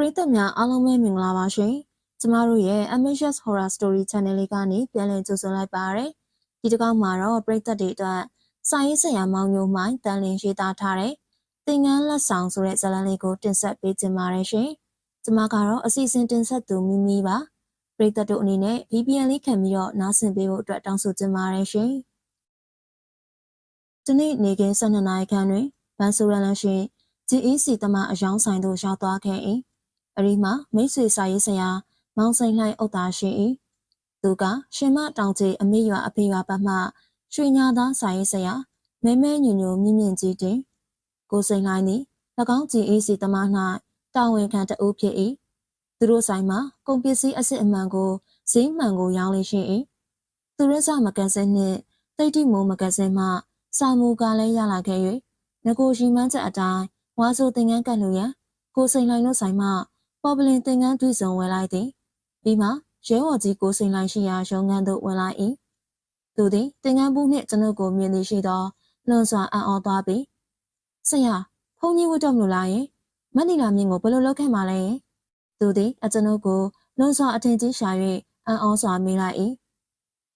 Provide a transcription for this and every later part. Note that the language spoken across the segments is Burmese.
ပရိသတ်များအားလုံးပဲမင်္ဂလာပါရှင်။ကျမတို့ရဲ့ Ambitious Horror Story Channel လေးကနေပြန်လည်ကြိုဆိုလိုက်ပါရစေ။ဒီတစ်ကောက်မှာတော့ပရိသတ်တွေအတွက်စာရေးဆရာမောင်ညိုမိုင်းတန်လင်းရေးသားထားတဲ့သင်ငန်းလက်ဆောင်ဆိုတဲ့ဇာတ်လမ်းလေးကိုတင်ဆက်ပေးခြင်းပါတယ်ရှင်။ကျမကတော့အစီအစဉ်တင်ဆက်သူမိမိပါ။ပရိသတ်တို့အနေနဲ့ VPN လေးခံပြီးတော့နားဆင်ပေးဖို့အတွက်တောင်းဆိုခြင်းပါတယ်ရှင်။ဒီနေ့နေကင်း12နာရီခန့်တွင်ဗန်ဆိုရလန်ရှိ GEC တမအယောင်ဆိုင်သို့ရောက်သွားခဲ့၏ အရီမှာမိတ်ဆွေစာရေးဆရာမောင်စိန်လှိုင်ဥတာရှိ၏သူကရှင်မတောင်ကြီးအမေရွာအဖေရွာဘက်မှရွှေညာသားစာရေးဆရာမဲမဲညွညွမြင့်မြင့်ကြီးတင်ကိုစိန်လှိုင်သည်၎င်း GEC တမ၌တာဝန်ခံတအုပ်ဖြစ်၏သူတို့ဆိုင်မှာကုန်ပစ္စည်းအစစ်အမှန်ကိုဈေးမှန်ကိုရောင်းလေးရှိ၏သူရစမကန်စင်းနှင့်တိတ်တိမိုးမကန်စင်းမှစာမူကလည်းရလာခဲ့၍ငကိုရှိမှန်းချက်အတိုင်းဝါဆိုသင်ငန်းကတ်လူရန်ကိုစိန်လှိုင်တို့ဆိုင်မှ ပေါ်ပလင်သင်္ကန်းတွေ့ဆုံဝင်လိုက်သည်ပြီးမှရဲဝေါ်ကြီးကိုစိန်လိုက်ရှိရာရုံငန်းသို့ဝင်လိုက်၏သူသည်သင်္ကန်းဘူးနှင့်ကျွန်ုပ်ကိုမြင်သည်ရှိသောလွန်စွာအံ့ဩသွားပြီးဆရာဖုန်ကြီးဝတ်တော့မလို့လားယင်မနီလာမြင့်ကိုဘယ်လိုလုပ်ခဲ့မှလဲသူသည်အကျွန်ုပ်ကိုလွန်စွာအထင်ကြီးရှာ၍အံ့ဩစွာမေးလိုက်၏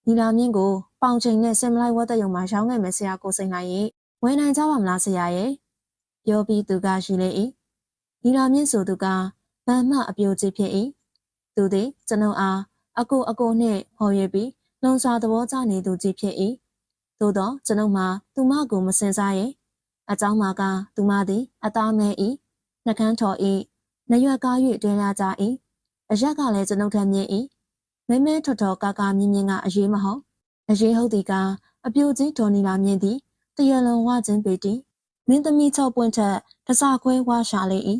နီလာမြင့်ကိုပေါင်ချိန်နဲ့ဆင်မလိုက်ဝတ်တဲ့ယုံမှာရောင်းခဲ့မယ်ဆရာကိုစိန်လိုက်ရဲ့ဝယ်နိုင်ကြပါမလားဆရာရဲ့ပြောပြီးသူကရှိလေ၏နီလာမြင့်ဆိုသူက ဗန်မအပြိုကြီးဖြစ်၏သူသည်ကျွန်ုပ်အားအကိုအကိုနှင့်ဟော်ရပြီးလွန်စွာသဘောကျနေသူကြီးဖြစ်၏သို့သောကျွန်ုပ်မှာသူမကိုမစင်စားရင်အကြောင်းမှာကသူမသည် အသားမဲ၏နှကန်းထော်၏နရွက်ကား၍တွင်လာကြ၏အရက်ကလည်းကျွန်ုပ်ထက်မြင့်၏မဲမဲထော်ထော်ကာကာမြင့်မြင့်ကအရေးမဟုတ်အရေးဟုတ်သည်ကအပြိုကြီးဒေါ်နီလာမြင့်သည်တရလွန်ဝခြင်းပေတီမင်းသမီး၆ပွင့်ထက်တစခွဲဝါရှာလေ၏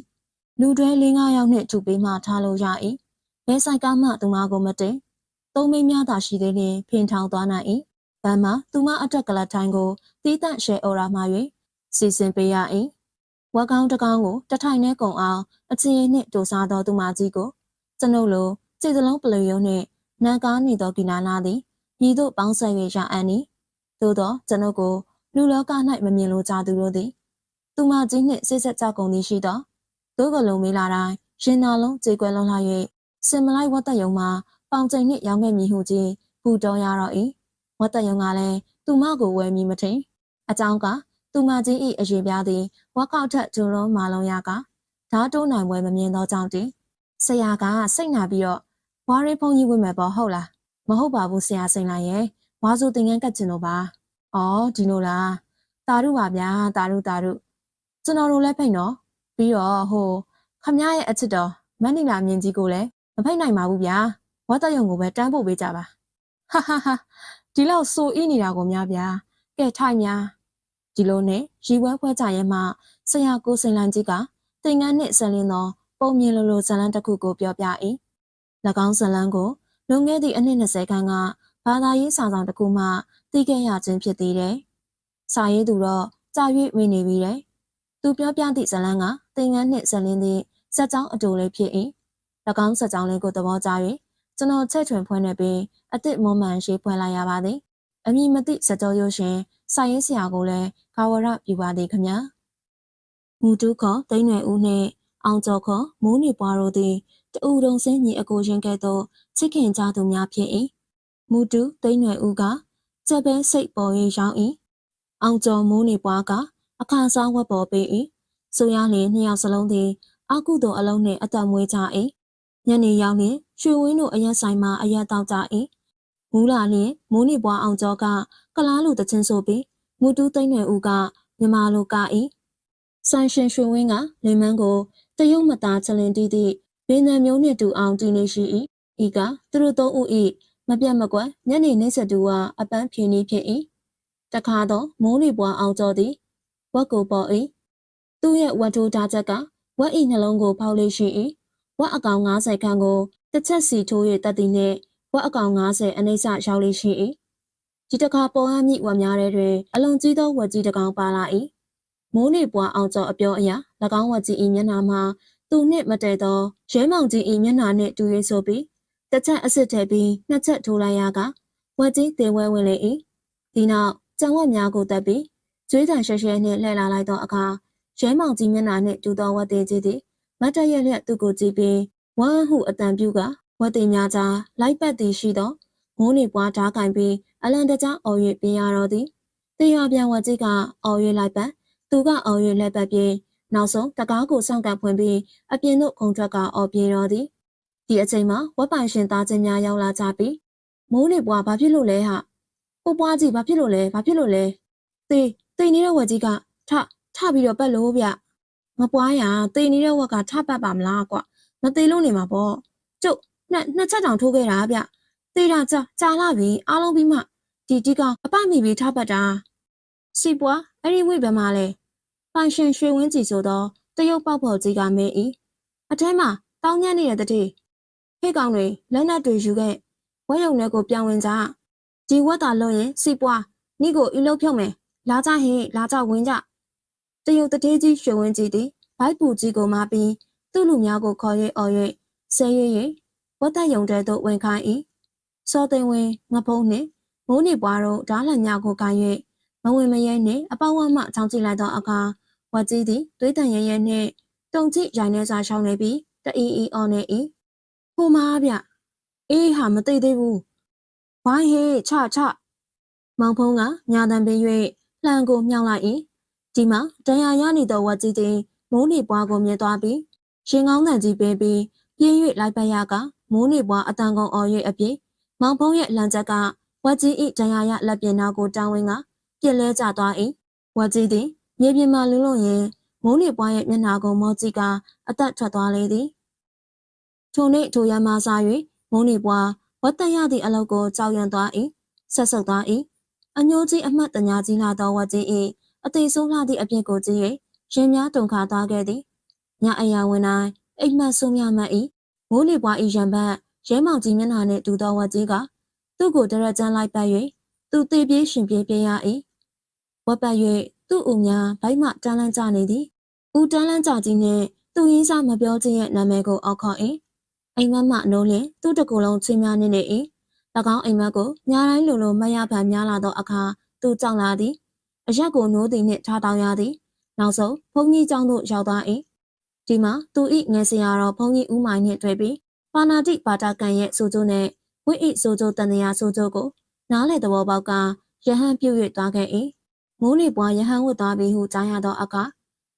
လူတွဲ၄၅ယောက်နှင့်ထူပေးမှထားလို့ရ၏ဘဲဆိုင်ကားမှသူမကိုမတင်သုံးမင်းများသာရှိသေးလျင်ဖင်ထောင်သွားနိုင်၏ဗန်မှာသူမအထက်ကလထိုင်းကိုတီးတန့်ရှဲအော်ရာမှ၍စီစဉ်ပေးရ၏ဝက်ကောင်းတကောင်းကိုတထိုင်နဲ့ကုံအောင်အချင်းရင်နှင့်တူစားသောသူမကြီးကိုကျွန်ုပ်လိုစိတ်စလုံးပလူယုံနှင့်နန်ကားနေသောကီလာနာသည်ညီတို့ပေါင်းဆက်၍ရအန်၏သို့သောကျွန်ုပ်ကိုလူလောက၌မမြင်လိုကြသူတို့သည်သူမကြီးနှင့်စိတ်ဆက်ကြကုန်သည်ရှိသော သို့ကလုံးမေးလာတိုင်းရင်နာလုံးကြေကွယ်လုံးလာ၍စင်မလိုက်ဝတ်တက်ယုံမှာပေါင်ချိန်နှင့်ရောင်းခဲ့မည်ဟုကြီးပူတော်ရတော့၏ဝတ်တက်ယုံကလည်းသူမကိုဝယ်မည်မထင်အကြောင်းကသူမကြီး၏အရေးပြားသည်ဝက်ကောက်ထက်ဂျုံလုံးမာလုံးရကဓာတ်တိုးနိုင်ပွဲမမြင်သောကြောင့်တင်ဆရာကစိတ်နာပြီးတော့ဝါရီဖုန်ကြီးဝင်မယ်ပေါ့ဟုတ်လားမဟုတ်ပါဘူးဆရာစိန်လိုက်ရဲ့ဝါဆိုသင်ငန်းကတ်ကျင်တော့ပါအော်ဒီလိုလားတာရုပါဗျာတာရုတာရုကျွန်တော်တို့လည်းဖိတ်နော် ပြီးတော့ဟိုခမရဲ့အချစ်တော်မန်နီလာမြင့်ကြီးကိုလည်းမဖိတ်နိုင်ပါဘူးဗျာဝတ်တရုံကိုပဲတန်းဖို့ပေးကြပါဟာဟာဟာဒီလောက်စိုးအေးနေတာကိုများဗျာကဲထိုင်များဒီလိုနဲ့ရီဝဲဖွဲကြရဲမှဆရာကိုစိန်လန်ကြီးကတင်ငန်းနှင့်ဆက်လင်းသောပုံမြင်လိုလိုဇလန်းတစ်ခုကိုပြောပြ၏၎င်းဇလန်းကိုလွန်ခဲ့သည့်အနှစ်20ခန့်ကဘာသာရေးစာဆောင်တစ်ခုမှသိခဲ့ရခြင်းဖြစ်သေးတယ်စာရေးသူတော့ကြာ၍ဝင်နေပြီတဲ့ သူပြောပြသည့်ဇလန်းကသင်္ကန်းနှင့်ဇလင်းသည့်စက်ကြောင်းအတူလေးဖြစ်၏၎င်းစက်ကြောင်းလေးကိုသဘောကျ၍ကျွန်တော်ချက်ထွင်ဖွင့်နေပြီးအစ်စ်မွန်မှန်ရှိဖွင့်လိုက်ရပါသည်အမည်မသိစက်ကြောရုပ်ရှင်စာရေးဆရာကိုလည်းကာဝရပြပါသည်ခမမူတုခေါ်တိန်ွယ်ဦးနှင့်အောင်ကျော်ခေါ်မိုးနေပွားတို့သည်တူတုံစင်းညီအကိုရင်ကဲ့သို့ချစ်ခင်ကြသူများဖြစ်၏မူတုတိန်ွယ်ဦးကကြက်ပဲစိတ်ပေါ်၍ရောင်း၏အောင်ကျော်မိုးနေပွားက အခါစားဝတ်ပေါ်ပေး၏ဆိုရလျင်နှစ်ယောက်စလုံးသည်အကုသို့အလုံးနှင့်အသက်မွေးကြ၏ညနေရောက်လျင်ရွှေဝင်းတို့အရက်ဆိုင်မှအရက်တောက်ကြ၏မူလာလျင်မိုးနေပွားအောင်ကျော်ကကလားလူတချင်းဆိုပြီးမူတူးသိမ့်နယ်ဦးကမြမလိုက၏ဆိုင်ရှင်ရွှေဝင်းကလင်မန်းကိုတရုတ်မသားချလင်တီးသည့်ဘေးနံမျိုးနှင့်တူအောင်တည်နေရှိ၏ဤကသူတို့သုံးဦး၏မပြတ်မကွက်ညနေနေဆက်တူကအပန်းဖြေနေဖြစ်၏တခါတော့မိုးနေပွားအောင်ကျော်သည် ဝက်ကိုပေါ်၏သူ့ရဲ့ဝတ်ထိုးဓာချက်ကဝက်ဤနှလုံးကိုဖောက်လေးရှိ၏ဝက်အကောင်90ခန်းကိုတစ်ချက်စီထိုး၍တက်သည်နှင့်ဝက်အကောင်90အနိစ္စရောက်လေးရှိ၏ဒီတခါပေါ်အမြင့်ဝက်များတဲ့တွင်အလွန်ကြီးသောဝက်ကြီးတစ်ကောင်ပါလာ၏မိုးနေပွားအောင်ကျော်အပြောအရာ၎င်းဝက်ကြီး၏မျက်နှာမှာသူနှင့်မတည့်သောရဲမောင်ကြီး၏မျက်နှာနှင့်တူ၍ဆိုပြီးတစ်ချက်အစ်စ်ထည့်ပြီးနှစ်ချက်ထိုးလိုက်ရကဝက်ကြီးသေဝဲဝင်လေ၏ဒီနောက်ကြံဝက်များကိုတက်ပြီး ကျွေးတံရှဲရှဲနှင့်လှည့်လာလိုက်သောအခါရဲမောင်ကြီးမျက်နှာနှင့်တူသောဝတ်သေးကြီးသည်မမတ်တရက်လက်သူ့ကိုကြည့်ပြီးဝမ်းဟုအတန်ပြုကဝတ်တင်များကြားလိုက်ပတ်သည်ရှိသောမိုးနေပွားဓားကင်ပြီးအလန်တကြားအော်၍ပြင်ရတော်သည်တေရပြန်ဝကြီးကအော်၍လိုက်ပတ်သူကအော်၍လက်ပတ်ပြီးနောက်ဆုံးတကားကိုစောင့်ကပ်ဖွင့်ပြီးအပြင်သို့ခုံထွက်ကအော်ပြေတော်သည်ဒီအချိန်မှာဝက်ပိုင်ရှင်သားချင်းများရောက်လာကြပြီးမိုးနေပွားဘာဖြစ်လို့လဲဟာပိုးပွားကြီးဘာဖြစ်လို့လဲဘာဖြစ်လို့လဲ တေးတေးနေတဲ့ဝက်ကြီးကထထပြီးတော့ပတ်လို့ဗျမပွားရတေးနေတဲ့ဝက်ကထပတ်ပါမလားကွမသေးလို့နေမှာပေါ့ကျုပ်နှစ်နှစ်ချက်တောင်ထိုးခဲ့တာဗျသေးတာကြာကြာလာပြီအားလုံးပြီးမှဒီတီကောင်အပမိပြီးထပတ်တာစီပွားအဲ့ဒီဝိဘယ်မှာလဲပိုင်ရှင်ရွှေဝင်းကြည်ဆိုတော့တရုတ်ပေါက်ဖော်ကြီးကမဲဤအထဲမှာတောင်းညံ့နေတဲ့တတိဟေ့ကောင်တွေလက်နက်တွေယူခဲ့ဝဲရုံထဲကိုပြောင်းဝင်ကြဒီဝက်တာလွန်ရင်စီပွားမိကိုအီလုတ်ဖြုတ်မယ် လာကြဟင်လာကြဝင်းကြတရုတ်တတိကြီးရွှေဝင်းကြည်သည်ဘိုက်ပူကြီးကိုမပြီးသူ့လူများကိုခေါ်၍အော်၍ဆဲ၍၍ဝတ်သက်ယုံတဲ့သို့ဝင်ခိုင်း၏စောသိန်းဝင်းငဖုံးနှင့်မိုးနေပွားတို့ဓားလန်များကိုကိုင်၍မဝင်မရဲနှင့်အပေါဝမှချောင်းကြည့်လိုက်သောအခါဝတ်ကြီးသည်သွေးတန်ရဲရဲနှင့်တုံကြည့်ရိုင်းနေစားရှောင်းနေပြီးတအီအီအော်နေ၏ဟိုမားဗျအေးဟာမသိသေးဘူးဝိုင်းဟေးချချမောင်ဖုံးကညာတံပေး၍ လှန်ကိုမြောက်လိုက်၏ဒီမှာတရားရနေသောဝတ်ကြီးသည်မိုးနေပွားကိုမြင်သွားပြီးရင်ကောင်းတန်ကြီးပေးပြီးပြင်း၍လိုက်ပတ်ရကမိုးနေပွားအတန်ကုန်အော်၍အပြည့်မောင်ဖုံးရဲ့လမ်းချက်ကဝက်ကြီးဤတရားရလက်ပြင်နာကိုတောင်းဝင်းကပြစ်လဲကျသွား၏ဝက်ကြီးသည်မြေပြင်မှာလုံလုံရင်မိုးနေပွားရဲ့မျက်နှာကိုမောကြည့်ကအသက်ထွက်သွားလေသည်ထိုနေ့ထိုရမစား၍မိုးနေပွားဝတ်တရသည့်အလုပ်ကိုကြောက်ရွံ့သွား၏ဆက်ဆုပ်သွား၏ အညိုးကြီးအမှတ်တညာကြီးလာသောဝက်ကြီး၏အသေးဆုံးလာသည့်အပြစ်ကိုကြည့်၍ရင်များတုန်ခါသွားခဲ့သည်ညအရာဝင်တိုင်းအိမ်မက်ဆိုးမြမတ်၏မိုးလေပွား၏ရံပတ်ရဲမောင်ကြီးမျက်နှာနှင့်တူသောဝက်ကြီးကသူ့ကိုတရက်ကျန်းလိုက်ပတ်၍သူတေးပြေးရှင်ပြေးပြေးရ၏ဝက်ပတ်၍သူ့ဦးများဘိုက်မှတန်းလန်းကြနေသည်ဦးတန်းလန်းကြကြီးနှင့်သူရင်းစားမပြောခြင်းရဲ့နာမည်ကိုအောက်ခေါ်၏အိမ်မက်မှနိုးလျင်သူ့တကူလုံးချင်းများနေနေ၏၎ င်းအိမ်မက်ကိုညာတိုင်းလိုလိုမရဖန်များလာသောအခါသူကြောက်လာသည်အရက်ကိုနိုးသည်နှင့်ထားတောင်းရသည်နောက်ဆုံးဘုန်းကြီးကျောင်းသို့ရောက်သွား၏ဒီမှာသူဤငယ်စရာတော်ဘုန်းကြီးဦးမိုင်နှင့်တွေ့ပြီးပါနာတိပါတာကန်ရဲ့ဆိုကြိုးနဲ့ဝိဤဆိုကြိုးတန်တရာဆိုကြိုးကိုနားလေသဘောပေါက်ကယဟန်ပြုတ်၍သွားခဲ့၏မိုးလေပွားယဟန်ဝတ်သွားပြီးဟုကြားရသောအခါ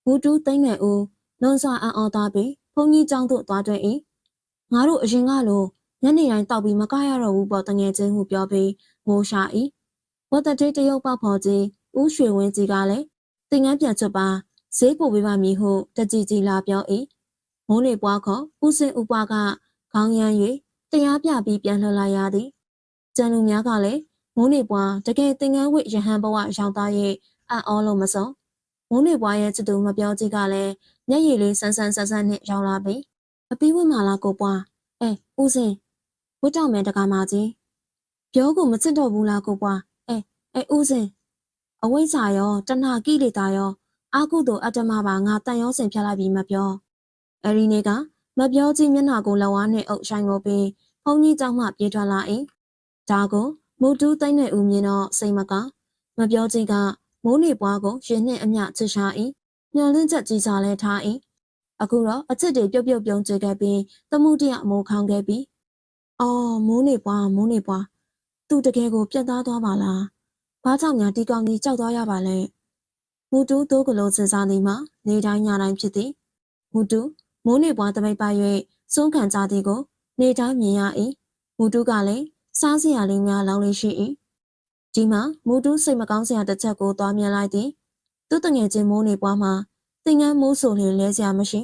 မူတူးသိမ့်နယ်ဦးလွန်စွာအံ့ဩသွားပြီးဘုန်းကြီးကျောင်းသို့သွားတွေ့၏ငါတို့အရင်ကလို ညနေတိုင်းတောက်ပြီးမကရတော့ဘူးပေါ့တငယ်ချင်းဟုပြောပြီးငိုရှာ၏ဝတ်တတိတရုတ်ပေါက်ဖော်ကြီးဦးရွှေဝင်းကြီးကလည်းတင်ငန်းပြန်ချွတ်ပါဈေးပို့ပေးပါမည်ဟုတကြည်ကြီးလာပြော၏မိုးလေပွားခေါ်ဦးစင်ဦးပွားကခေါင်းရမ်း၍တရားပြပြီးပြန်လှလာရသည်ကျန်လူများကလည်းမိုးလေပွားတကယ်သင်္ကန်းဝိရဟန်းဘဝရောက်သား၍အံ့ဩလို့မစုံမိုးလေပွားရဲ့ချစ်သူမပြောကြီးကလည်းမျက်ရည်လေးဆန်းဆန်းဆန်းဆန်းနဲ့ရောက်လာပြီအပီးဝင်းမာလာကိုပွားအဲဦးစင် ဝတ်တော်မယ်တကားမကြီးပြောကိုမစစ်တော့ဘူးလားကိုပွားအဲအဲဦးစင်အဝိဇ္ဇာရောတဏှာကိလေသာရောအာကုသို့အတ္တမပါငါတန်ရောစင်ဖြတ်လိုက်ပြီးမပြောအရီနေကမပြောကြည့်မျက်နှာကိုလဝါးနဲ့အုပ်ဆိုင်ကိုပြီးဘုံကြီးကြောင့်မှပြေးထွက်လာ၏ဒါကိုမုတ်တူးတိုင်းနဲ့ဦးမြင်တော့စိတ်မကမပြောကြည့်ကမိုးနေပွားကိုရင်နှင့်အမျှချစ်ရှာ၏ညှော်လင့်ချက်ကြီးစားလဲထား၏အခုတော့အချစ်တွေပြုတ်ပြုတ်ပြုံးကျခဲ့ပြီးသမှုတရအမိုးခေါင်ခဲ့ပြီး အော်မိုးနေပွားမိုးနေပွားသူတကယ်ကိုပြတ်သားသွားပါလားဘာကြောင့်များဒီကောင်ကြီးကြောက်သွားရပါလဲမူတူးသိုးကလေးစဉ်းစားသည်မှာနေတိုင်းညတိုင်းဖြစ်သည်မူတူးမိုးနေပွားတမိတ်ပါ၍စွန့်ခံကြသည်ကို နေတိုင်းမြင်ရ၏မူတူးကလည်းစားစရာလေးများလောင်းလေးရှိ၏ဒီမှာမူတူးစိတ်မကောင်းစရာတစ်ချက်ကိုသွားမြင်လိုက်သည်သူ့တငယ်ချင်းမိုးနေပွားမှာတင်ငန်းမိုးဆိုလျင်လဲစရာမရှိ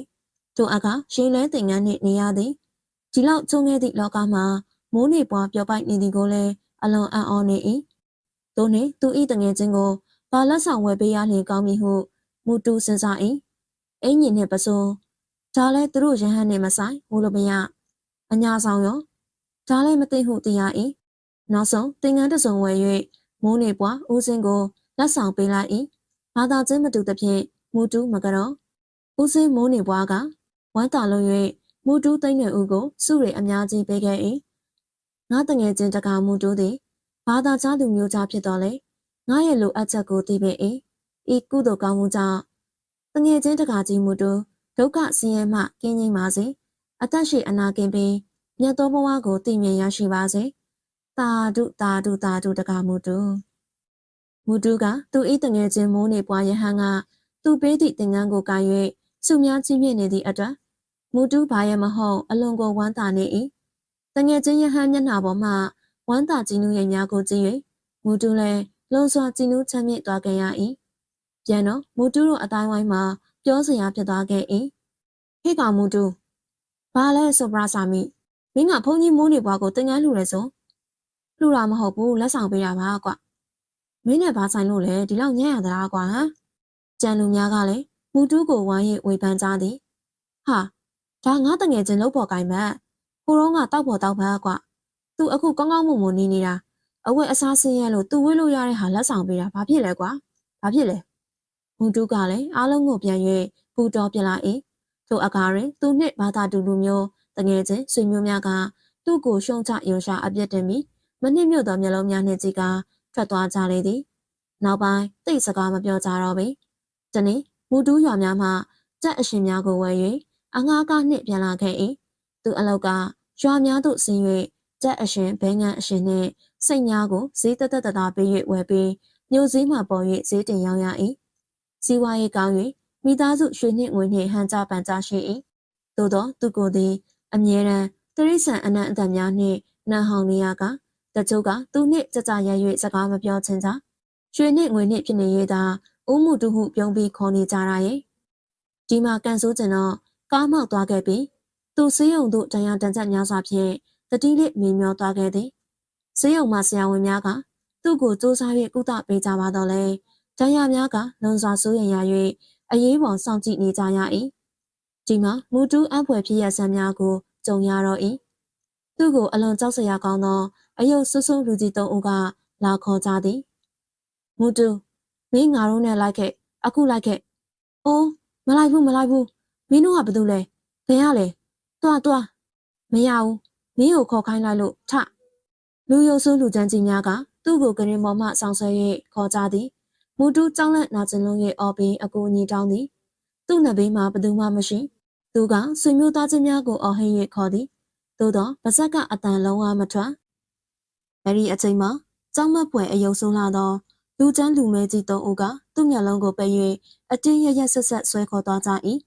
သူအကရင်လဲတင်ငန်းနှင့်နေရသည် ဒီလောက်ကျုံခဲ့သည့်လောကမှာမိုးနေပွားပျော်ပိုက်နေသည်ကိုလည်းအလွန်အံ့ဩနေ၏သူနှင့်သူ၏တငယ်ချင်းကိုဘာလက်ဆောင်ဝယ်ပေးရလျင်ကောင်းမည်ဟုမူတူစဉ်းစား၏အင်ကြီးနှင့်ပစုံဒါလည်းသူတို့ရဟန်းနှင့်မဆိုင်ဟိုလိုမရအညာဆောင်ရောဒါလည်းမသိဟုသိရ၏နောက်ဆုံးတင်ငန်းတစုံဝယ်၍မိုးနေပွားဦးစင်းကိုလက်ဆောင်ပေးလိုက်၏ဘာသာချင်းမတူသဖြင့်မူတူမကတော့ဦးစင်းမိုးနေပွားကဝမ်းတာလုံး၍ မူတူသိမ့်တဲ့ဦးကိုစုရိအများကြီးပေးခဲ့၏ငါတငယ်ချင်းတကာမူတူသည်ဘာသာကြားသူမျိုးသားဖြစ်တော်လဲငါရဲ့လိုအပ်ချက်ကိုသိပေ၏ဤကုသိုလ်ကောင်းမှုကြောင့်တငယ်ချင်းတကာကြီးမှုတူဒုက္ခဆင်းရဲမှကင်းငြိမ်းပါစေအသက်ရှိအနာကင်းပြီးမြတ်သောဘဝကိုတည်မြဲရရှိပါစေတာဒုတာဒုတာဒုတကမူတုမူတုကသူဤတငယ်ချင်းမိုးနေပွားယဟန်ကသူပေးသည့်သင်္ကန်းကိုကာ၍စုများကြီးမြင့်နေသည့်အတွက် မူတုဘာရမဟုတ်အလွန်ကိုဝမ်းသာနေ၏တငယ်ချင်းယဟန်မျက်နှာပေါ်မှဝမ်းသာကြည်နူးရဲ့များကိုကြည့်၍မူတုလည်းလုံစွာကြည်နူးချမ်းမြေ့သွားခဲ့ရ၏ပြန်တော့မူတုတို့အတိုင်းဝိုင်းမှာပြောစရာဖြစ်သွားခဲ့၏ဟေ့ကောင်မူတုဘာလဲဆိုပရာစာမီမင်းကဘုန်းကြီးမိုးနေဘွားကိုတင်ငန်းလှူရဲဆိုလှူတာမဟုတ်ဘူးလက်ဆောင်ပေးတာပါကွမင်းနဲ့ဘာဆိုင်လို့လဲဒီလောက်ညံ့ရသလားကွာဟမ်ကြံလူများကလည်းမူတူးကိုဝိုင်းရိပ်ဝေဖန်ကြသည်ဟာ ဒါငါတငယ်ချင်းလုပ်ဖို့ကိုင်မက်ကိုရောကတောက်ဖို့တောက်ဖက်ကွသူအခုကောင်းကောင်းမွန်မွန်နေနေတာအဝတ်အစားဆင်းရဲလို့သူဝတ်လို့ရတဲ့ဟာလက်ဆောင်ပေးတာဘာဖြစ်လဲကွာဘာဖြစ်လဲမူတူးကလည်းအားလုံးကိုပြန်၍ပူတော်ပြလာ၏ထိုအခါတွင်သူနှင့်ဘာသာတူလူမျိုးတငယ်ချင်းဆွေမျိုးများကသူ့ကိုရှုံချရုံရှာအပြစ်တင်ပြီးမနစ်မြုပ်သောမျက်လုံးများနှင့်ကြည့်ကထွက်သွားကြလေသည်နောက်ပိုင်းတိတ်စကားမပြောကြတော့ပေတနေ့မူတူးရွာများမှကြက်အရှင်များကိုဝယ်၍ အငှားကားနှင့်ပြန်လာခဲ့၏သူအလောက်ကရွာများသို့ဆင်း၍ကြက်အရှင်ဘဲငန်းအရှင်နှင့်စိတ်များကိုဈေးတသက်တသာပေး၍ဝယ်ပြီးမြို့စည်းမှပေါ်၍ဈေးတင်ရောင်းရ၏စီးပွားရေးကောင်း၍မိသားစုရွှေနှင့်ငွေနှင့်ဟန်ကြပန်ကြရှိ၏သို့သောသူကိုယ်သည်အမြဲတမ်းတရိษံအနံ့အသက်များနှင့်နန်ဟောင်နေရကတချို့ကသူနှင့်ကြကြရ၍စကားမပြောချင်ကြရွှေနှင့်ငွေနှင့်ဖြစ်နေရတာဥမှုတုဟုပြုံးပြီးခေါ်နေကြတာရဲ့ဒီမှာကန်ဆိုးကျင်တော့ ကားမောက်သွားခဲ့ပြီးသူစေးရုံတို့တရားတန်ချက်များစွာဖြင့်တတိလေးမြင်မျောသွားခဲ့သည်စေးရုံမှဆရာဝန်များကသူ့ကိုစူးစမ်း၍ကုသပေးကြပါတော့လေတရားများကလုံစွာစိုးရင်ရ၍အရေးပေါ်စောင့်ကြည့်နေကြရ၏ဒီမှာမူတူးအဖွယ်ဖြစ်ရဆန်းများကိုကြုံရတော့၏သူ့ကိုအလွန်ကြောက်စရာကောင်းသောအယုတ်ဆူဆူလူကြီးသုံးဦးကလာခေါ်ကြသည်မူတူမင်းငါတို့နဲ့လိုက်ခဲ့အခုလိုက်ခဲ့အိုးမလိုက်ဘူးမလိုက်ဘူး မင်းတို့ကဘာလုပ်လဲဘယ်ရလဲတွားတွားမရဘူးမင်းကိုခေါ်ခိုင်းလိုက်လို့ထလူယုံဆူလူချမ်းကြီးများကသူ့ကိုကရင်ပေါ်မှဆောင်းဆွဲ၍ခေါ်ကြသည်မူတူးကြောင်းလက်နာကျင်လုံး၍အော်ပြီးအကူအညီတောင်းသည်သူ့နှစ်ဘေးမှာဘသူမှမရှိသူကဆွေမျိုးသားချင်းများကိုအော်ဟစ်၍ခေါ်သည်သို့သောပါဇက်ကအတန်လုံးဝမထွက်အဲ့ဒီအချိန်မှာကြောင်းမက်ပွဲအယုံဆုံးလာသောလူချမ်းလူမဲကြီးသုံးဦးကသူ့မျက်လုံးကိုပိတ်၍အတင်းရရဆက်ဆက်ဆွဲခေါ်သွားကြ၏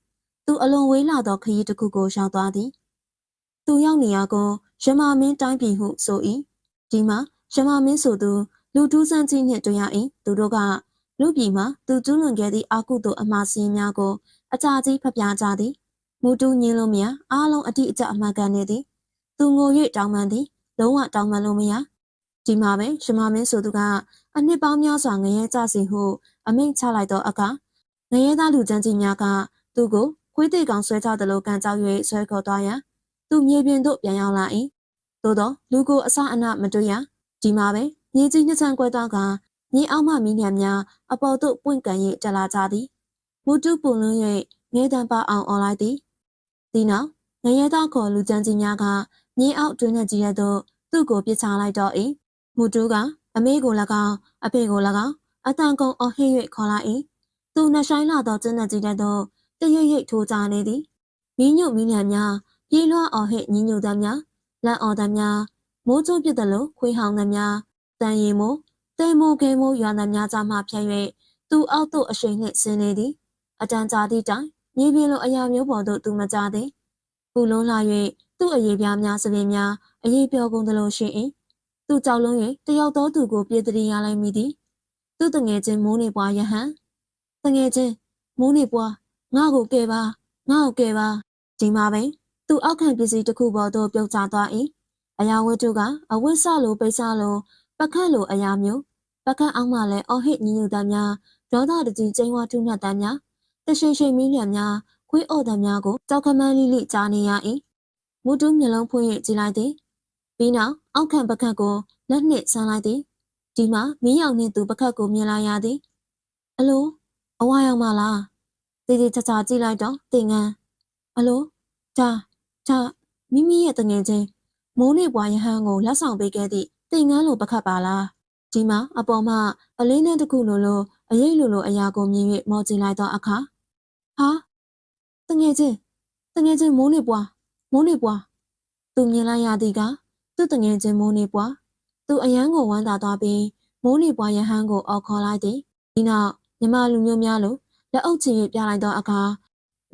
သူအလွန်ဝေးလာသောခရီးတစ်ခုကိုရောက်သွားသည်သူရောက်နေရကိုရမမင်းတိုင်းပြည်ဟုဆို၏ဒီမှာရမမင်းဆိုသူလူတူးဆန်းကြီးနှင့်တွေ့ရ၏သူတို့ကလူပြည်မှာသူကျူးလွန်ခဲ့သည့်အာကုသို့အမှားစင်းများကိုအကြကြီးဖျက်ပြကြသည်မူတူးညင်းလို့မရအားလုံးအတိအကျအမှန်ကန်နေသည်သူငို၍တောင်းပန်သည်လုံးဝတောင်းပန်လို့မရဒီမှာပဲရှမမင်းဆိုသူကအနှစ်ပေါင်းများစွာငရဲကြစီဟုအမိန့်ချလိုက်သောအခါငရဲသားလူချမ်းကြီးများကသူ့ကို ခွေးသေးကောင်ဆွဲချသလိုကန်ကြောက်၍ဆွဲခေါ်သွားရန်သူမြေပြင်သို့ပြန်ရောက်လာ၏သို့သောလူကိုအစအနမတွေ့ရဒီမှာပဲမြေကြီးနှစ်ချမ်းကွဲသွားကမြေအောက်မှမိညာများအပေါ်သို့ပွင့်ကန်၍တက်လာကြသည်မူတုပူလွန်း၍ငဲတံပါအောင်អော်လိုက်သည်ဒီနောက်ငရဲသားခေါ်လူချမ်းကြီးများကမြေအောက်တွင်းနဲ့ကြီးရသောသူ့ကိုပြစ်ချလိုက်တော့၏မူတူးကအမေကို၎င်းအဖေကို၎င်းအတန်ကုန်အဟိ၍ခေါ်လာ၏သူနှဆိုင်လာသောကျင်းတဲ့ကြီးတဲ့သို့ တရွရိတ်ထိုးကြနေသည်မိညွတ်မိလျံများပြေးလွှားအော်ဟစ်ညင်ညူသမျှလက်အော်သမျှမိုးကျိုးပြစ်သလိုခွေးဟောင်းသမျှတန်ရီမိုးတဲမိုးကဲမိုးရွာသမျှကြမှဖြန့်၍သူအောက်သို့အရှိန်နှင့်ဆင်းနေသည်အတန်ကြာသည့်တိုင်မြေပြင်လိုအရာမျိုးပေါ်သို့သူမကြသည်ပူလုံးလာ၍သူ့အရေးပြားများစပင်များအရေးပြောကုန်သလိုရှိ၏သူကြောက်လုံး၍တယောက်သောသူကိုပြေးတည်ရလိုက်မိသည်သူ့တငယ်ချင်းမိုးနေပွားယဟန်တငယ်ချင်းမိုးနေပွား ငါ့ကိုကယ်ပါငါ့ကိုကယ်ပါဒီမှာပဲသူအောက်ခံပစ္စည်းတစ်ခုပေါ်သို့ပြုတ်ကျသွား၏အရာဝတ္ထုကအဝတ်စလိုပိတ်စလိုပကတ်လိုအရာမျိုးပကတ်အောက်မှလည်းအော်ဟစ်ညညူတမ်းများဒေါသတကြီးကျင်းဝထုနှက်တမ်းများတရှိရှိမီးလျံများခွေးအော်တမ်းများကိုကြောက်ခမန်းလိလိကြားနေရ၏မူတူးမျက်လုံးဖွင့်၍ကြည့်လိုက်သည်ပြီးနောက်အောက်ခံပကတ်ကိုလက်နှင့်ဆန်းလိုက်သည်ဒီမှာမီးရောင်နှင့်သူပကတ်ကိုမြင်လာရသည်အလိုအဝါရောက်မလား တည်တည်ချာချာကြည့်လိုက်တော့တင်ငန်းအလိုဒါဒါမိမိရဲ့တငယ်ချင်းမိုးနေပွားရဟန်းကိုလက်ဆောင်ပေးခဲ့သည့်တင်ငန်းလိုပကတ်ပါလားဒီမှာအပေါ်မှာအလေးနဲ့တခုလိုလိုအရေးလိုလိုအရာကိုမြင်၍မော်ကြည့်လိုက်တော့အခါဟာတငယ်ချင်းတငယ်ချင်းမိုးနေပွားမိုးနေပွားသူမြင်လိုက်ရသည်ကသူ့တငယ်ချင်းမိုးနေပွားသူအယမ်းကိုဝမ်းသာသွားပြီးမိုးနေပွားရဟန်းကိုအော်ခေါ်လိုက်သည်ဒီနောက်မြမလူမျိုးများလို လက်အုပ်ချီ၍ပြလိုက်သောအခါ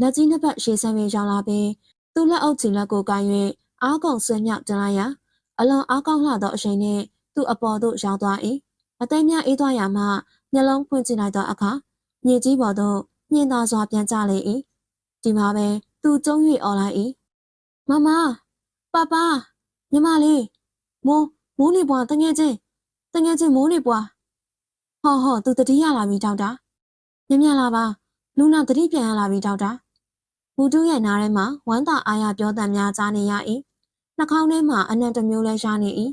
လက်ကြီးနှစ်ဖက်ရှေ့ဆမ်း၍ရောက်လာပြီးသူ့လက်အုပ်ချီလက်ကိုကိုင်၍အားကုန်ဆွဲမြောက်တင်လိုက်ရာအလွန်အားကောင်းလှသောအချိန်နှင့်သူ့အပေါ်သို့ရောက်သွား၏အသိများအေးသွားရမှမျက်လုံးဖွင့်ကြည့်လိုက်သောအခါမြေကြီးပေါ်သို့ညင်သာစွာပြန်ကျလေ၏ဒီမှာပဲသူကျုံ၍អော်လိုက်၏မမပပညီမလေးမိုးမိုးနေပွားတငယ်ချင်းတငယ်ချင်းမိုးနေပွားဟောဟောသူတတိယလာပြီဒေါက်တာ မြင်မြလာပါလူနာတတိပြန်ရလာပြီဒေါက်တာမူတူးရဲ့နားထဲမှာဝမ်းသာအားရပြောတမ်းများကြားနေရ၏နှာခေါင်းထဲမှာအနံ့တစ်မျိုးလဲရှားနေ၏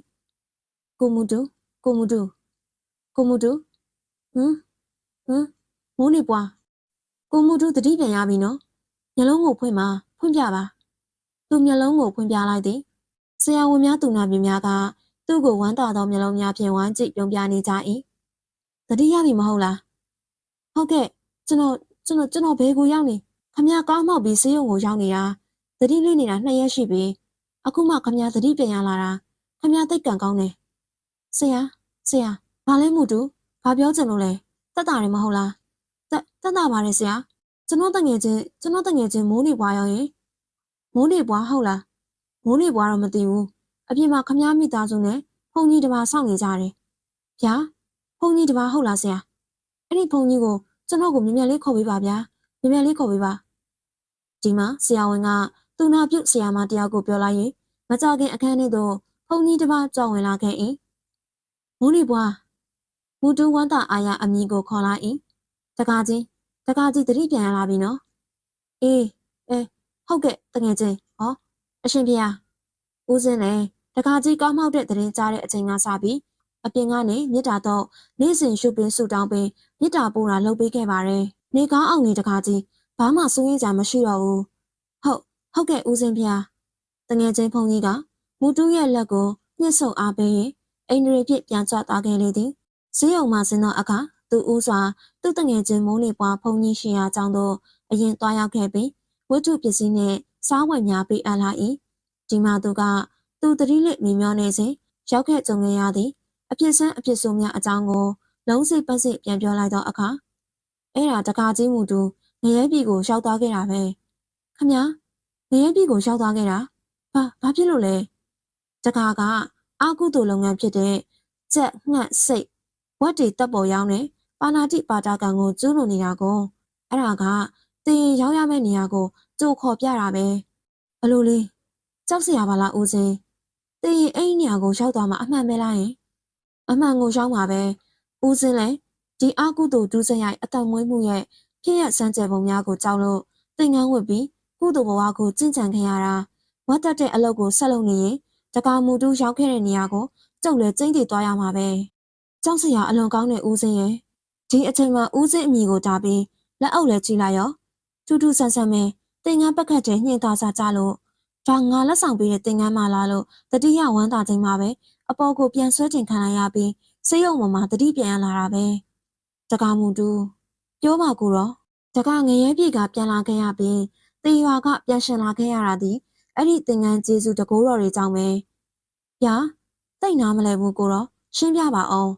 ကိုမူတူကိုမူတူကိုမူတူဟမ်ဟမ်မိုးနေပွားကိုမူတူတတိပြန်ရပြီနော်မျက်လုံးကိုဖွင့်ပါဖွင့်ပြပါသူမျက်လုံးကိုဖွင့်ပြလိုက်သည်ဆရာဝန်များသူနာပြင်များကသူ့ကိုဝမ်းသာသောမျက်လုံးများဖြင့်ဝမ်းကြည့်ပြုံးပြနေကြ၏တတိရပြီမဟုတ်လား ဟုတ်ကဲ့ကျွန်တော်ကျွန်တော်ကျွန်တော်ဘယ်ကိုရောက်နေခမရကားမောက်ပြီးဆေးရုံကိုရောက်နေတာတတိလေးနေတာနှစ်ရက်ရှိပြီအခုမှခမရတတိပြန်ရလာတာခမရသိတ်ကံကောင်းတယ်ဆရာဆရာဘာလဲမှုတူဘာပြောချင်လို့လဲတက်တာတယ်မဟုတ်လားတက်တက်တာပါတယ်ဆရာကျွန်တော်တငယ်ချင်းကျွန်တော်တငယ်ချင်းမိုးနေပွားရောရင်မိုးနေပွားဟုတ်လားမိုးနေပွားတော့မသိဘူးအပြင်မှာခမားမိသားစုနဲ့ဖုန်ကြီးတစ်ပါးစောင့်နေကြတယ်ဗျာဖုန်ကြီးတစ်ပါးဟုတ်လားဆရာအဲ့ဒီဖုန်ကြီးကို ကျွန်တော်ကိုမြင်မြန်လေးခေါ်ပေးပါဗျာမြင်မြန်လေးခေါ်ပေးပါဒီမှာဆရာဝန်ကသူနာပြုတ်ဆရာမတယောက်ကိုပြောလိုက်ရင်မကြခင်အခန်းထဲသို့ဖုန်ကြီးတစ်ပါးကြောက်ဝင်လာခဲ့၏မိုးနေပွားမူတူဝမ်းတာအာရအမည်ကိုခေါ်လိုက်၏တကားချင်းတကားကြီးတတိပြန်ရလာပြီနော်အေးအဲဟုတ်ကဲ့တကယ်ချင်းဟောအရှင်ဖေဟာဦးစင်းလည်းတကားကြီးကောင်းမောက်တဲ့တရင်ကြားတဲ့အချိန်ကစပြီး အပြင်ကနေမြစ်တာတော့နေ့စဉ်ရှုပ်ပင်းဆူတောင်းပြီးမြစ်တာပို့တာလုပ်ပေးခဲ့ပါတယ်နေကောင်းအောင်နေတကားကြီးဘာမှစိုးရိမ်ကြမရှိတော့ဘူးဟုတ်ဟုတ်ကဲ့ဦးစင်းဖေဟာတငယ်ချင်းဖုန်ကြီးကမူတူးရဲ့လက်ကိုညှစ်ဆုပ်အားပေးရင်အိန္ဒြေဖြစ်ပြန်ကျသွားခဲ့လေသည်ဈေးရုံမှာစင်သောအခါသူဦးစွာသူ့တငယ်ချင်းမိုးနေပွားဖုန်ကြီးရှိရာအကြောင်းသို့အရင်သွားရောက်ခဲ့ပြီးဝတ္ထုပစ္စည်းနှင့်စားဝယ်များပေးအပ်လာ၏ဒီမှာသူကသူတတိလက်မြင်မျောနေစဉ်ရောက်ခဲ့ကြုံခဲ့ရသည့် အဖြစ်ဆန်းအဖြစ်ဆိုးများအကြောင်းကို လုံးစိပတ်စိပြန်ပြောလိုက်သောအခါအဲ့ဒါတကာကြီးမှုတူငရဲပြည်ကိုရောက်သွားခဲ့တာပဲခမငရဲပြည်ကိုရောက်သွားခဲ့တာဘာဘာဖြစ်လို့လဲတကာကအာကုတုလုပ်ငန်းဖြစ်တဲ့ကြက်ငှက်စိတ်ဝတ်တီတပ်ပေါ်ရောက်နေပါဏာတိပါတာကံကိုကျူးလွန်နေတာကိုအဲ့ဒါကတင်ရင်ရောက်ရမယ့်နေရာကိုကြိုခေါ်ပြတာပဲဘလို့လေးကြောက်စရာပါလားဦးစင်းတင်ရင်အဲ့ဒီနေရာကိုရောက်သွားမှအမှန်ပဲလားယင် အမှန်ကိုရောက်မှာပဲဦးစင်းလည်းဒီအကုသိုလ်ဒုစရိုက်အတံမွေးမှုရဲ့ဖြစ်ရစမ်းကြယ်ပုံများကိုကြောက်လို့သင်္ကန်းဝတ်ပြီးကုသိုလ်ဘဝကိုကျင့်ကြံခဲ့ရတာဝတ်တက်တဲ့အလုပ်ကိုဆက်လုပ်နေရင်တကာမူတူးရောက်ခဲ့တဲ့နေရာကိုကျုပ်လည်းကျင်းတည်သွားရမှာပဲကြောက်စရာအလွန်ကောင်းတဲ့ဦးစင်းရဲ့ဒီအချိန်မှာဦးစင်းအမိကိုတားပြီးလက်အုပ်လည်းကြည့်လိုက်ရောထူးထူးဆန်းဆန်းပဲတင်ငန်းပက်ကတ်တဲ့ညှင်သာစားကြလို့ ဒါငါလက်ဆောင်ပေးတဲ့တင်ငန်းမလားလို့တတိယဝမ်းသာချိန်မှာပဲအပေါ်ကိုပြန်ဆွဲတင်ခံလိုက်ရပြီးစေးရုံပေါ်မှာတတိပြန်ရလာတာပဲတကားမှုတူပြောပါကူတော့တကားငရဲပြေကပြန်လာခဲ့ရပြီးတေရွာကပြန်ရှင်လာခဲ့ရတာဒီအဲ့ဒီတင်ငန်းကျေးဇူးတကိုးတော်တွေကြောင့်ပဲဗျာတိတ်နာမလဲဘူးကိုတော့ရှင်းပြပါအောင်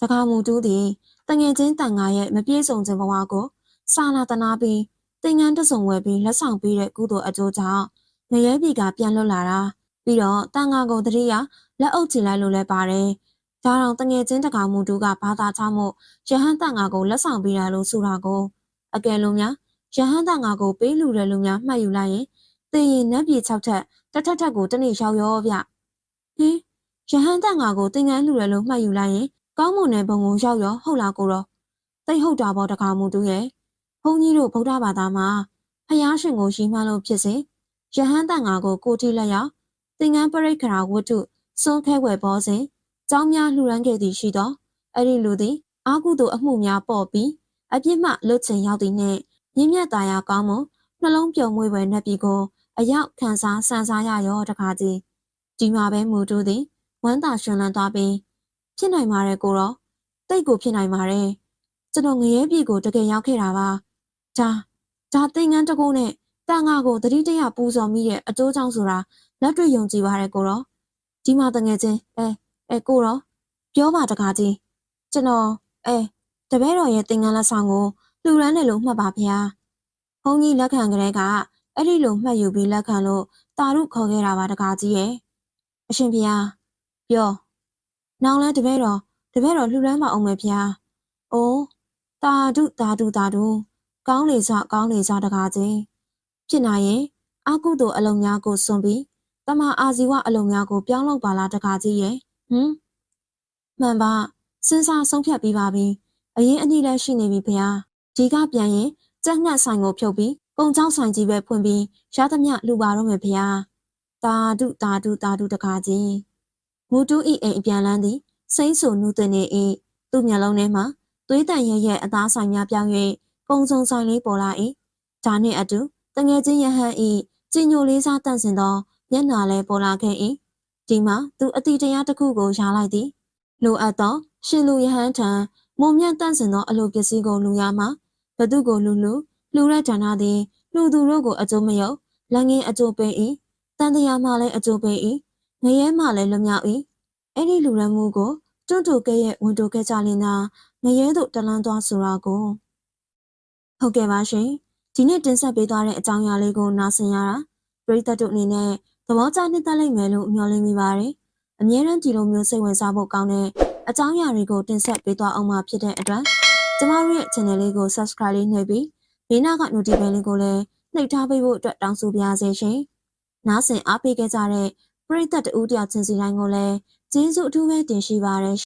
တကားမှုတူသည်တငယ်ချင်းတန်ငါရဲ့မပြေဆုံးခြင်းဘဝကိုစာနာတနာပြီးသင်္ကန်းတစုံဝယ်ပြီးလက်ဆောင်ပေးတဲ့ကုသိုလ်အကျိုးကြောင့် ငရဲပြည်ကပြန်လွတ်လာတာပြီးတော့တန်ငါကိုတတိယလက်အုပ်ချလိုက်လို့လည်းပါတယ်။ဒါတောင်တငယ်ချင်းတကောင်မူတူကဘာသာချမို့ရဟန်းတန်ငါကိုလက်ဆောင်ပေးတာလို့ဆိုတာကိုအကယ်လို့များရဟန်းတန်ငါကိုပေးလူတယ်လို့များမှတ်ယူလိုက်ရင်သင်ရင်နတ်ပြည်6ထက်တစ်ထက်ထက်ကိုတနေ့ရောက်ရောဗျ။ဟင်ရဟန်းတန်ငါကိုသင်္ကန်းလူတယ်လို့မှတ်ယူလိုက်ရင်ကောင်းမွန်တဲ့ဘုံကိုရောက်ရောဟုတ်လားကိုတော့သိဟုတ်တာပေါ့တကောင်မူတူရဲ့ဘုန်းကြီးတို့ဗုဒ္ဓဘာသာမှာဖယားရှင်ကိုရှိမှလို့ဖြစ်စေ ယဟန်တန်ငါကိုကိုတိလက်ရောက်သင်္ကန်းပရိခရာဝတ္ထုစွန်းခဲွယ်ပေါ်စဉ်ကြောင်းများလှူရမ်းခဲ့သည်ရှိသောအဲ့ဒီလူသည်အာကုသို့အမှုများပေါ့ပြီးအပြစ်မှလွတ်ချင်ရောက်သည်နှင့်မြင့်မြတ်သားရကောင်းမှုနှလုံးပြုံမွေးပွဲနှက်ပြီးကိုအရောက်ခံစားဆန်စားရရောတခါကြီးဒီမှာပဲမူတူသည်ဝမ်းသာရှင်လန်းသွားပြီးဖြစ်နိုင်ပါတယ်ကိုတော့တိတ်ကိုဖြစ်နိုင်ပါတယ်ကျွန်တော်ငရဲပြည်ကိုတကယ်ရောက်ခဲ့တာပါဒါဒါသင်္ကန်းတကုန်းနဲ့ တန်ငါကိုတတိတရပူဇော်မိတဲ့အတိုးကြောင့်ဆိုတာလက်တွေ့ယုံကြည်ပါတယ်ကိုရောဒီမှာတငယ်ချင်းအဲအဲကိုရောပြောပါတကားကြီးကျွန်တော်အဲတပည့်တော်ရဲ့သင်္ကန်းလက်ဆောင်ကိုလှူရမ်းတယ်လို့မှတ်ပါဗျာဘုန်းကြီးလက်ခံကြတဲ့ကအဲ့ဒီလိုမှတ်ယူပြီးလက်ခံလို့တာရုခေါ်ခဲ့တာပါတကားကြီးရဲ့အရှင်ဗျာပြောနောင်လဲတပည့်တော်တပည့်တော်လှူရမ်းပါအောင်မယ်ဗျာအိုးတာဒုတာဒုတာဒုကောင်းလေစကောင်းလေစတကားကြီး ဖြစ်နိုင်ရင်အကုသို့အလုံးများကိုစွန့်ပြီးတမအာဇီဝအလုံးများကိုပြောင်းလုပ်ပါလားတကားကြီးရဲ့ဟမ်မှန်ပါစဉ်းစားဆုံးဖြတ်ပြီးပါပြီအရင်အနည်းလည်းရှိနေပြီဗျာဒီကပြန်ရင်ကြက်ငှက်ဆိုင်ကိုဖြုတ်ပြီးကုံချောင်းဆိုင်ကြီးပဲဖွင့်ပြီးရသမျှလူပါတော့မယ်ဗျာတာဒုတာဒုတာဒုတကားကြီးမူတူဤအိမ်အပြန်လန်းသည်စိမ့်ဆူနူးတင်နေ၏သူ့မျက်လုံးထဲမှာသွေးတန်ရရဲ့အသားဆိုင်များပြောင်း၍ကုံစုံဆိုင်လေးပေါ်လာ၏ဒါနှင့်အတူတ ငယ်ချင်းယဟန်ဤကြင်ညိုလေးစားတန့်စင်သောမျက်နှာလည်းပေါ်လာခဲ့၏ဒီမှာသူအတိတရားတစ်ခုကိုရှားလိုက်သည်လိုအပ်သောရှင်လူယဟန်ထံမုံမြတ်တန့်စင်သောအလိုပစ္စည်းကိုလူရမှာဘသူကိုလူလူလူရက်ဌာနသည်လူသူတို့ကိုအကျိုးမယုံလက်ငင်းအကျိုးပေး၏တန်တရားမှလည်းအကျိုးပေး၏ငရဲမှလည်းလွတ်မြောက်၏အဲ့ဒီလူရမှုကိုတွန့်တူကဲရဲ့ဝန်တိုကဲကြလင်းသာငရဲတို့တလန်းသွားဆိုတာကိုဟုတ်ကဲ့ပါရှင် ဒီနေ့တင်ဆက်ပေးသွားတဲ့အကြောင်းအရာလေးကိုနားဆင်ရတာပရိသတ်တို့အနေနဲ့သဘောကျနှစ်သက်လိမ့်မယ်လို့မျှော်လင့်မိပါတယ်အမြဲတမ်းဒီလိုမျိုးစိတ်ဝင်စားဖို့ကောင်းတဲ့အကြောင်းအရာတွေကိုတင်ဆက်ပေးသွားအောင်မှာဖြစ်တဲ့အတွက်ကျမတို့ရဲ့ channel လေးကို subscribe လေးနှိပ်ပြီးဘေးနားက notification လေးကိုလည်းနှိပ်ထားပေးဖို့အတွက်တောင်းဆိုပါရစေရှင်နားဆင်အားပေးခဲ့ကြတဲ့ပရိသတ်တဦးတယောက်ချင်းစီတိုင်းကိုလည်းကျေးဇူးအထူးပဲတင်ရှိပါရ